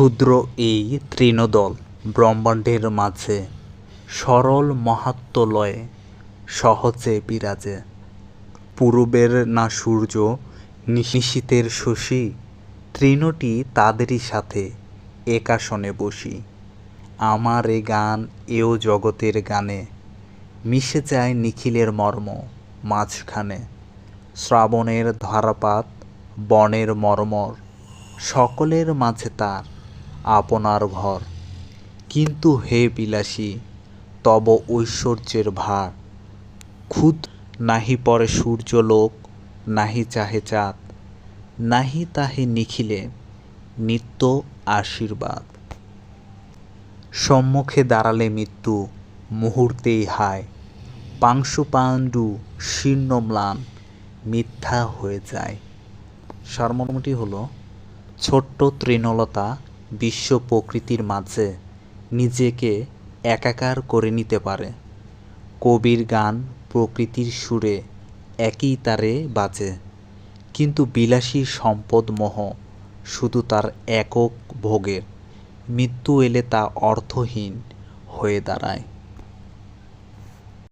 ক্ষুদ্র এই তৃণদল ব্রহ্মাণ্ডের মাঝে সরল মাহাত্ম্যলয়ে সহজে বিরাজে। পূরবের না সূর্য নিশীথের শশী, তৃণটি তাদেরই সাথে একাসনে বসি। আমার এ গান, এও জগতের গানে। মিশে যায় নিখিলের মর্ম মাঝখানে। শ্রাবণের ধারাপাত, বনের মর্মর, সকলের মাঝে তার আপনার ঘর। কিন্তু হে বিলাসী, তব ঐশ্বর্যের ভার। খুদ নাহি পরে সূর্যলোক, নাহি চাহে চাঁদ। নাহি তাহে নিখিলে নিত্য আশীর্বাদ। সম্মুখে দাঁড়ালে মৃত্যু মুহূর্তেই হায়। পাংশু পাণ্ডু শীর্ণ ম্লান, মিথ্যা হয়ে যায়। সারমর্মটি হলো, ছোট্ট তৃণলতা বিশ্ব প্রকৃতির মাঝে নিজেকে একাকার করে নিতে পারে। কবির গান প্রকৃতির সুরে একই তারে বাজে, কিন্তু বিলাসী সম্পদ মোহ শুধু তার একক ভোগের। মৃত্যু এলে তা অর্থহীন হয়ে দাঁড়ায়।